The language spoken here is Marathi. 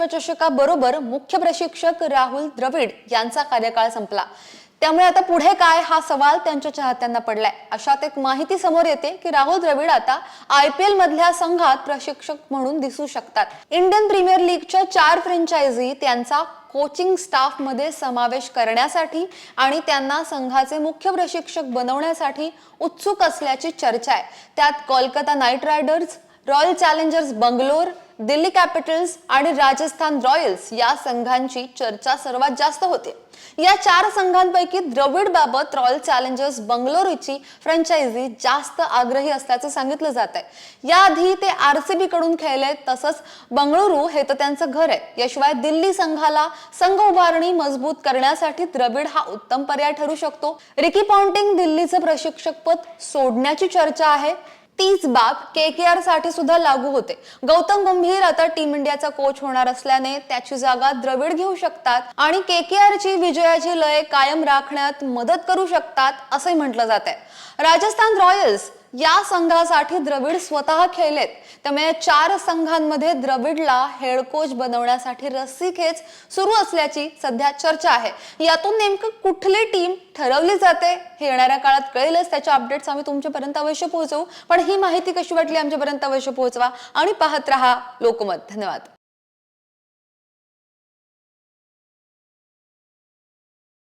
विश्वचषकाबरोबर मुख्य प्रशिक्षक राहुल द्रविड यांचा कार्यकाळ संपला. त्यामुळे आता पुढे काय हा सवाल त्यांच्या चाहत्यांना पडलाय. अशात एक माहिती समोर येते की राहुल द्रविड आता आय पी एल मधल्या संघात प्रशिक्षक म्हणून दिसू शकतात. इंडियन प्रीमियर लीगच्या चार फ्रँचायझी त्यांचा कोचिंग स्टाफमध्ये समावेश करण्यासाठी आणि त्यांना संघाचे मुख्य प्रशिक्षक बनवण्यासाठी उत्सुक असल्याची चर्चा आहे. त्यात Kolkata Knight Riders Royal Challengers Bangalore Delhi Capitals आणि राजस्थान रॉयल्स या संघांची चर्चा सर्वात जास्त होते. या चार संघांपैकी द्रविड बाबत रॉयल चॅलेंजर्स बंगलोरची फ्रँचायझी जास्त आग्रही असल्याचं सांगितलं जात आहे याआधी ते आरसीबी कडून खेळले तसंच बंगळुरू हे तर त्यांचं घर आहे. याशिवाय दिल्ली संघाला संघ उभारणी मजबूत करण्यासाठी द्रविड हा उत्तम पर्याय ठरू शकतो. रिकी पॉन्टिंग दिल्लीचं प्रशिक्षकपद सोडण्याची चर्चा आहे. तीच बाब के के आरसाठी सुद्धा लागू होते. गौतम गंभीर आता टीम इंडियाचा कोच होणार असल्याने त्याची जागा द्रविड घेऊ शकतात आणि के के आर ची विजयाची लय कायम राखण्यात मदत करू शकतात असंही म्हटलं जात आहे राजस्थान रॉयल्स या संघासाठी द्रविड स्वतः खेळलेत. त्यामुळे चार संघांमध्ये द्रविडला हेड कोच बनवण्यासाठी रस्सीखेच सुरू असल्याची सध्या चर्चा आहे. यातून नेमकं कुठली टीम ठरवली जाते हे येणाऱ्या काळात कळेलच. त्याच्या अपडेट्स आम्ही तुमच्यापर्यंत अवश्य पोहोचवू. पण ही माहिती कशी वाटली आमच्यापर्यंत अवश्य पोहोचवा. आणि पाहत रहा लोकमत. धन्यवाद.